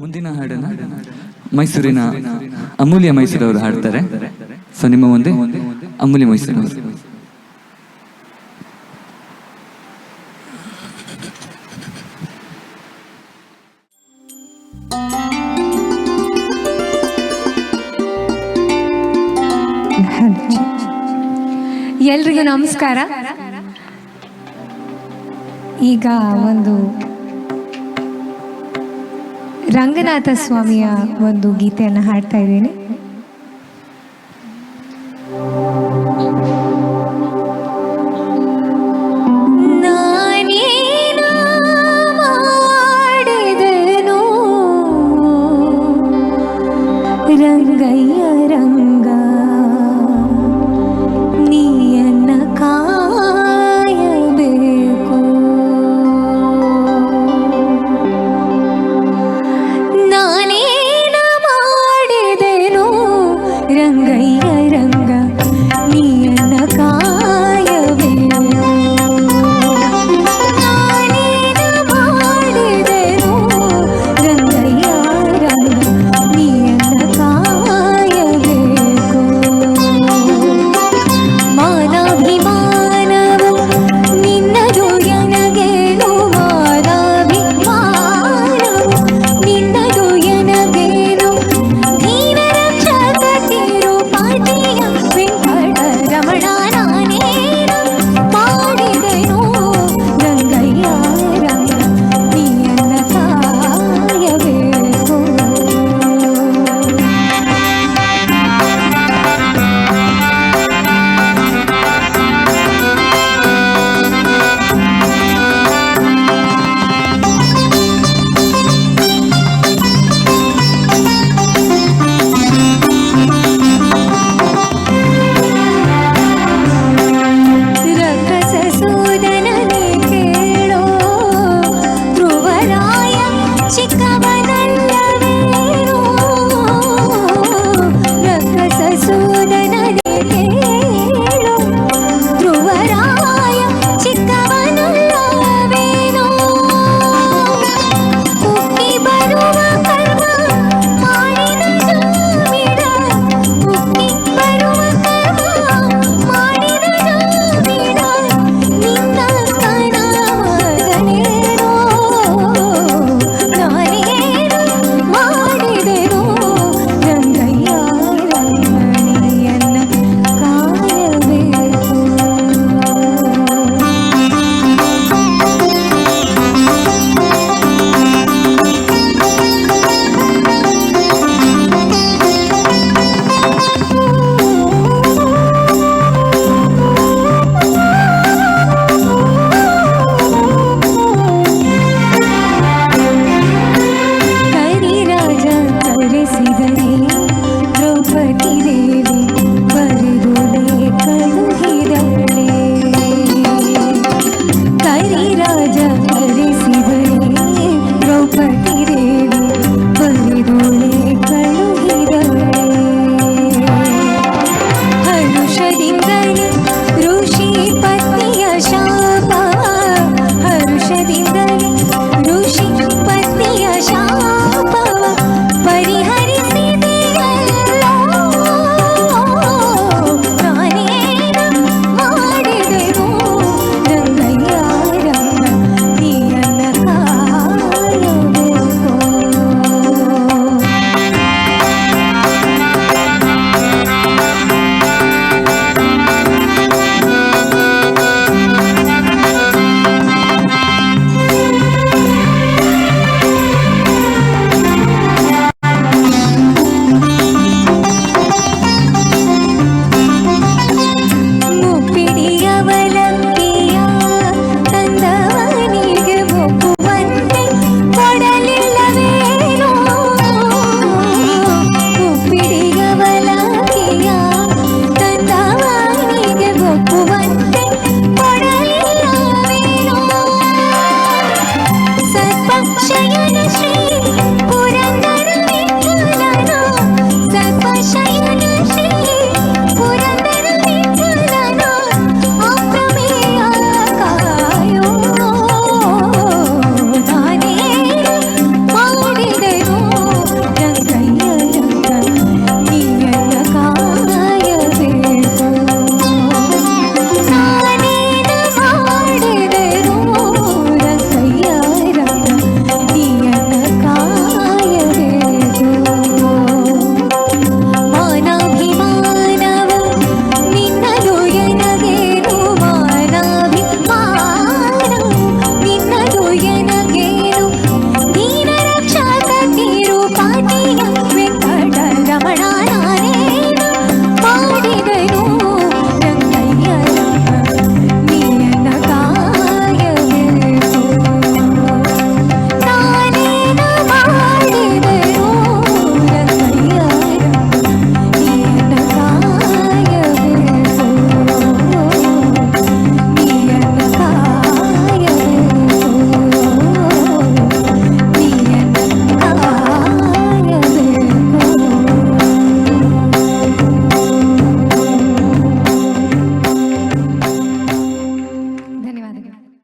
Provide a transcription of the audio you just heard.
ಮುಂದಿನ ಹಾಡನ್ನ ಮೈಸೂರಿನ ಅಮೂಲ್ಯ ಮೈಸೂರವರು ಹಾಡ್ತಾರೆ. ಸೊ ನಿಮ್ಮ ಮುಂದೆ ಅಮೂಲ್ಯ ಮೈಸೂರವರು ಎಲ್ರಿಗೂ ನಮಸ್ಕಾರ. ಈಗ ಒಂದು ರಂಗನಾಥ ಸ್ವಾಮಿಯ ಒಂದು ಗೀತೆಯನ್ನು ಹಾಡ್ತಾ ಇದ್ದೇನೆ. ರಂಗಯ್ಯ ರಂಗಯ್ಯ. baby